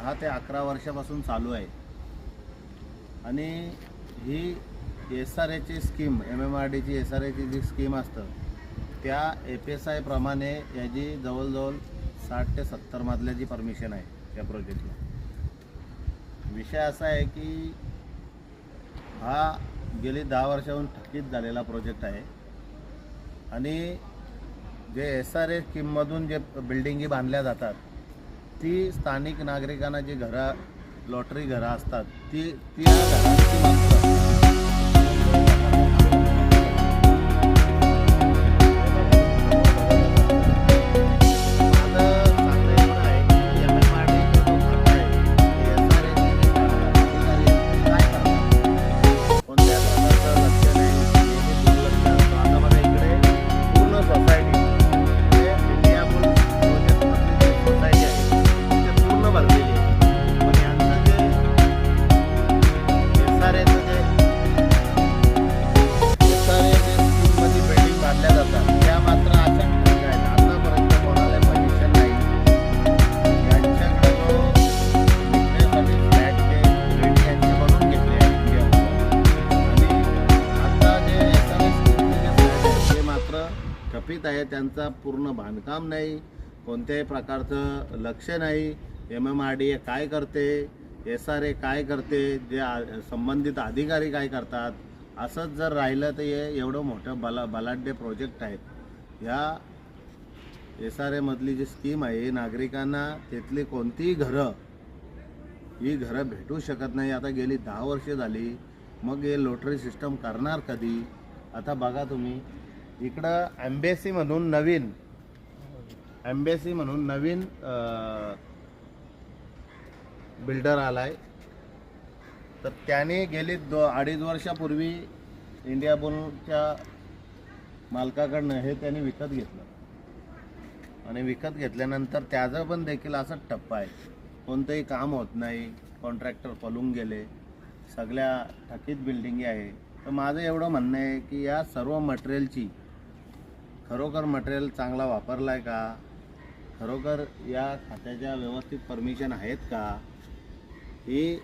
दहा ते अकरा वर्षापासून चालू आहे. आणि ही एस आर एची स्कीम एम एम आर डीची एस आर एची जी स्कीम असतं त्या एफ एस आयप्रमाणे याची जवळजवळ साठ ते सत्तर मधल्याची परमिशन आहे त्या प्रोजेक्टला विषय असा आहे की हा गेली दहा वर्षाहून थकीत झालेला प्रोजेक्ट आहे. आणि जे एस आर ए स्कीममधून जे बिल्डिंगी बांधल्या जातात ती स्थानिक नागरिकांना जी घरं लॉटरी घरं असतात ती ती घरांची कपित आहे त्यांचा पूर्ण बांधकाम नाही कोणत्याही प्रकारचं लक्ष नाही. M M R D A काय करते एस आर ए काय करते जे संबंधित अधिकारी काय करतात असंच जर राहिलं तर हे एवढं मोठं बला बलाढ्य प्रोजेक्ट आहेत. या एस आर एमधली जी स्कीम आहे नागरिकांना तिथली कोणतीही घरं ही घरं भेटू शकत नाही. आता गेली दहा वर्षे झाली मग हे लॉटरी सिस्टम करणार कधी? आता बघा तुम्ही इकडं ॲम्बेसी म्हणून नवीन ॲम्बेसी म्हणून नवीन बिल्डर आलाय. तर त्याने गेली दो अडीच वर्षापूर्वी इंडिया बुलच्या मालकाकडनं हे त्याने विकत घेतलं. आणि विकत घेतल्यानंतर त्याचं पण देखील असं टप्पा आहे. कोणतंही काम होत नाही कॉन्ट्रॅक्टर पलून गेले सगळ्या थकीत बिल्डिंगी आहे. तर माझं एवढं म्हणणं आहे की या सर्व मटेरियलची खरोखर मटेरियल चांगला वापरला आहे का? खरोखर या खात्याच्या व्यवस्थित परमिशन आहेत का? ही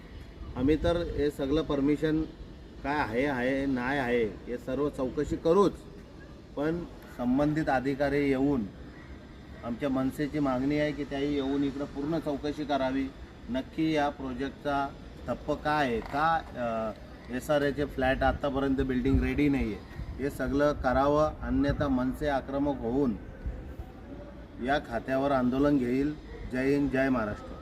आम्ही तर हे सगळं परमिशन काय आहे आहे नाही आहे हे सर्व चौकशी करूच. पण संबंधित अधिकारी येऊन आमच्या मनसेची मागणी आहे की त्याही येऊन इकडं पूर्ण चौकशी करावी. नक्की या प्रोजेक्टचा ठप्प काय आहे? का एस आर एचे फ्लॅट आत्तापर्यंत बिल्डिंग रेडी नाही आहे हे सगळं करावं अन्यथा मनसे आक्रमक होऊन या खात्यावर आंदोलन घेईल. जय हिंद जय महाराष्ट्र.